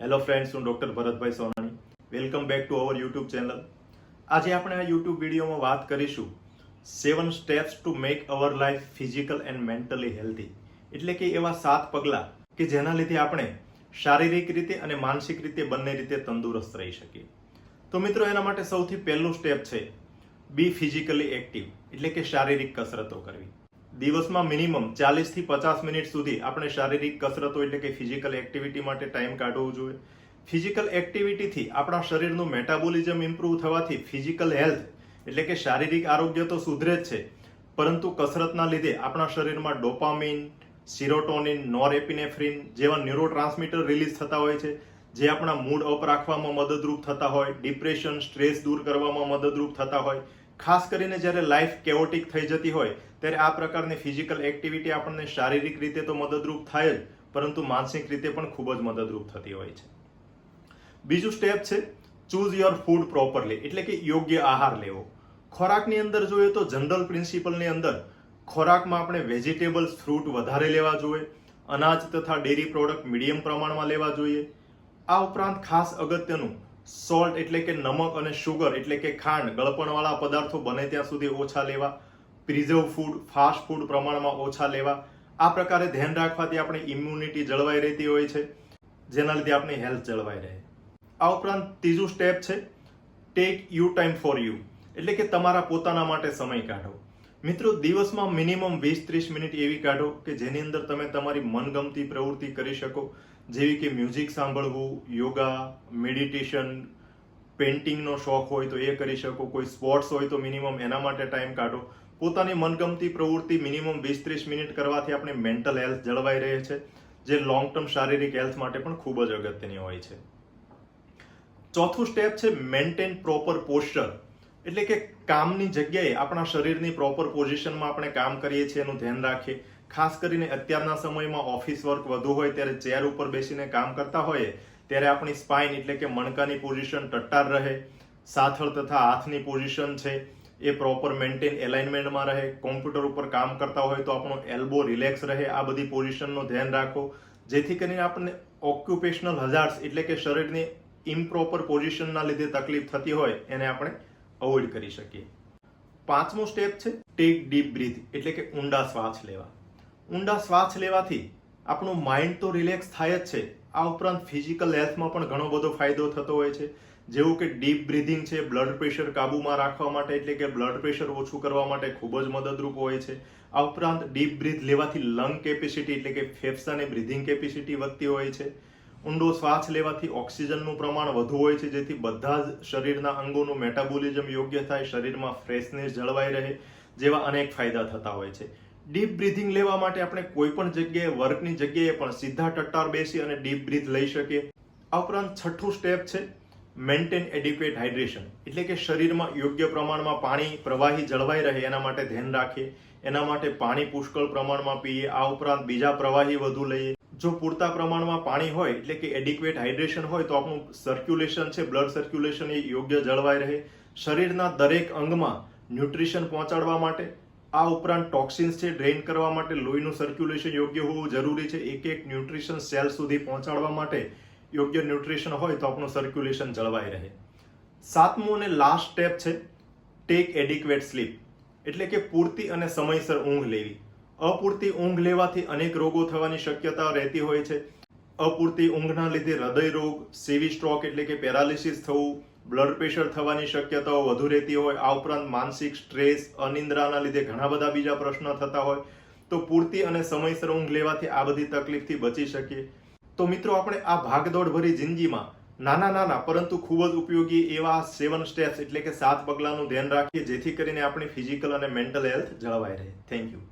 Hello friends હું doctor Bharatbhai Sonani. Welcome back to our YouTube channel આજે આપણે આ યુટ્યુબ વિડીયોમાં વાત કરીશું seven steps to make our life physical and mentally healthy એટલે કે એવા સાત પગલાં કે જેના લીધે આપણે શારીરિક રીતે અને માનસિક રીતે બંને રીતે તંદુરસ્ત રહી શકીએ. તો મિત્રો, એના માટે સૌથી પહેલું સ્ટેપ છે બી ફિઝિકલી એક્ટિવ એટલે કે શારીરિક કસરતો કરવી. દિવસમાં મિનિમમ ચાલીસથી પચાસ મિનિટ સુધી આપણે શારીરિક કસરતો એટલે કે ફિઝિકલ એક્ટિવિટી માટે ટાઈમ કાઢવો જોઈએ. ફિઝિકલ એક્ટિવિટીથી આપણા શરીરનું મેટાબોલિઝમ ઇમ્પ્રૂવ થવાથી ફિઝિકલ હેલ્થ એટલે કે શારીરિક આરોગ્ય તો સુધરે જ છે. પરંતુ કસરતના લીધે આપણા શરીરમાં ડોપામિન સિરોટોનિન નોરેપિનેફ્રિન જેવા ન્યુરો ટ્રાન્સમીટર રિલીઝ થતા હોય છે, જે આપણા મૂડ અપ રાખવામાં મદદરૂપ થતા હોય ડિપ્રેશન સ્ટ્રેસ દૂર કરવામાં મદદરૂપ થતા હોય ખાસ કરીને જ્યારે લાઈફ કેઓટિક થઈ જતી હોય, ત્યારે આ પ્રકારની ફિઝિકલ એક્ટિવિટી આપણને શારીરિક રીતે તો મદદરૂપ થાય જ, પરંતુ માનસિક રીતે પણ ખૂબ જ મદદરૂપ થતી હોય છે. બીજું સ્ટેપ છે ચૂઝ યોર ફૂડ પ્રોપરલી એટલે કે યોગ્ય આહાર લેવો. ખોરાકની અંદર જોઈએ તો જનરલ પ્રિન્સિપલની અંદર, ખોરાકમાં આપણે વેજીટેબલ્સ ફ્રૂટ વધારે લેવા જોઈએ, અનાજ તથા ડેરી પ્રોડક્ટ મીડિયમ પ્રમાણમાં લેવા જોઈએ. આ ઉપરાંત ખાસ અગત્યનું સોલ્ટ એટલે કે નમક અને શુગર એટલે કે ખાંડ ગળપણવાળા પદાર્થો બને ત્યાં સુધી ઓછા લેવા. પ્રિઝર્વ ફૂડ ફાસ્ટ ફૂડ પ્રમાણમાં ઓછા લેવા. આ પ્રકારે ધ્યાન રાખવાથી આપણી ઇમ્યુનિટી જળવાઈ રહેતી હોય છે જેના લીધે આપણી હેલ્થ જળવાઈ રહે. આ ઉપરાંત ત્રીજું સ્ટેપ છે take you time for you એટલે કે તમારા પોતાના માટે સમય કાઢો. મિત્રો, દિવસમાં મિનિમમ વીસ ત્રીસ મિનિટ એવી કાઢો કે જેની અંદર તમે તમારી મનગમતી પ્રવૃત્તિ કરી શકો. જેવી કે મ્યુઝિક સાંભળવું યોગા મેડિટેશન પેઇન્ટિંગનો શોખ હોય તો એ કરી શકો. કોઈ સ્પોર્ટ્સ હોય તો મિનિમમ એના માટે ટાઈમ કાઢો. પોતાની મનગમતી પ્રવૃત્તિ મિનિમમ વીસ ત્રીસ મિનિટ કરવાથી આપણી મેન્ટલ હેલ્થ જળવાઈ રહે છે, જે લોંગ ટર્મ શારીરિક હેલ્થ માટે પણ ખૂબ જ અગત્યની હોય છે. ચોથું સ્ટેપ છે મેન્ટેન પ્રોપર પોસ્ચર એટલે કે કામની જગ્યાએ આપણા શરીરની પ્રોપર પોઝિશનમાં આપણે કામ કરીએ છીએ એનું ધ્યાન રાખીએ. ખાસ કરીને અત્યારના સમયમાં ઓફિસ વર્ક વધુ હોય ત્યારે ચેર ઉપર બેસીને કામ કરતા હોઈએ, ત્યારે આપણી સ્પાઇન એટલે કે મણકાની પોઝિશન ટટ્ટાર રહે, સાથળ તથા હાથની પોઝિશન છે એ પ્રોપર મેન્ટેન એલાઇનમેન્ટમાં રહે કોમ્પ્યુટર ઉપર કામ કરતા હોય તો આપણો એલ્બો રિલેક્સ રહે, આ બધી પોઝિશનનું ધ્યાન રાખો. જેથી કરીને આપણને ઓક્યુપેશનલ હઝાર્ડ્સ એટલે કે શરીરની ઇમ્પ્રોપર પોઝિશનના લીધે તકલીફ થતી હોય, એને આપણે અવોઇડ કરી શકીએ. પાંચમો સ્ટેપ છે ટેક ડીપ બ્રીથ એટલે કે ઊંડા શ્વાસ લેવા. ઊંડા શ્વાસ લેવાથી આપણું માઇન્ડ તો રિલેક્સ થાય જ છે. આ ઉપરાંત ફિઝિકલ હેલ્થમાં પણ ઘણો બધો ફાયદો થતો હોય છે. જેવું કે ડીપ બ્રિધિંગ છે બ્લડ પ્રેશર કાબૂમાં રાખવા માટે, એટલે કે બ્લડ પ્રેશર ઓછું કરવા માટે ખૂબ જ મદદરૂપ હોય છે. આ ઉપરાંત ડીપ બ્રીથ લેવાથી લંગ કેપેસિટી એટલે કે ફેફસાની બ્રિધિંગ કેપેસિટી વધતી હોય છે. ઊંડો શ્વાસ લેવાથી ઓક્સિજનનું પ્રમાણ વધુ હોય છે, જેથી બધા જ શરીરના અંગોનું મેટાબોલિઝમ યોગ્ય થાય, શરીરમાં ફ્રેશનેસ જળવાઈ રહે, જેવા અનેક ફાયદા થતા હોય છે. ડીપ બ્રીથિંગ લેવા માટે આપણે કોઈ પણ જગ્યાએ, વર્કની જગ્યાએ પણ સીધા ટટ્ટાર બેસી અને ડીપ બ્રીથ લઈ શકીએ. આ ઉપરાંત છઠ્ઠું સ્ટેપ છે મેન્ટેન એડિક્વેટ હાઇડ્રેશન એટલે કે શરીરમાં યોગ્ય પ્રમાણમાં પાણી પ્રવાહી જળવાઈ રહે એના માટે ધ્યાન રાખીએ. એના માટે પાણી પુષ્કળ પ્રમાણમાં પીએ. આ ઉપરાંત બીજા પ્રવાહી વધુ લઈએ. જો પૂરતા પ્રમાણમાં પાણી હોય, એટલે કે એડિક્વેટ હાઇડ્રેશન હોય, તો આપણું સર્ક્યુલેશન છે બ્લડ સર્ક્યુલેશન એ યોગ્ય જળવાઈ રહે. શરીરના દરેક અંગમાં ન્યુટ્રિશન પહોંચાડવા માટે આ ઉપરાંત ટોક્સિન્સ છે, ડ્રેઇન કરવા માટે, લોહીનું સર્ક્યુલેશન યોગ્ય હોવું જરૂરી છે એક એક ન્યુટ્રિશન સેલ સુધી પહોંચાડવા માટે યોગ્ય ન્યુટ્રિશન હોય તો આપણું સર્ક્યુલેશન જળવાઈ રહે. સાતમું અને લાસ્ટ સ્ટેપ છે ટેક એડિક્વેટ સ્લીપ એટલે કે પૂરતી અને સમયસર ઊંઘ લેવી. અપૂરતી ઊંઘ લેવાથી અનેક રોગો થવાની શક્યતા રહેતી હોય છે. અપૂરતી ઊંઘના લીધે હૃદય રોગ, સેવી સ્ટ્રોક એટલે કે પેરાલિસિસ થવું, બ્લડ પ્રેશર થવાની શક્યતાઓ વધુ રહેતી હોય, આ ઉપરાંત માનસિક સ્ટ્રેસ, અનિદ્રાના લીધે ઘણા બધા બીજા પ્રશ્નો થતા હોય, તો પૂરતી અને સમયસર ઊંઘ લેવાથી આ બધી તકલીફથી બચી શકીએ. તો મિત્રો, આપણે આ ભાગદોડ ભરી જિંદગીમાં નાના નાના, પરંતુ ખૂબ જ ઉપયોગી એવા સેવન સ્ટેપ્સ એટલે કે સાત પગલાંનું ધ્યાન રાખીએ, જેથી કરીને આપણી ફિઝિકલ અને મેન્ટલ હેલ્થ જળવાઈ રહે. Thank you.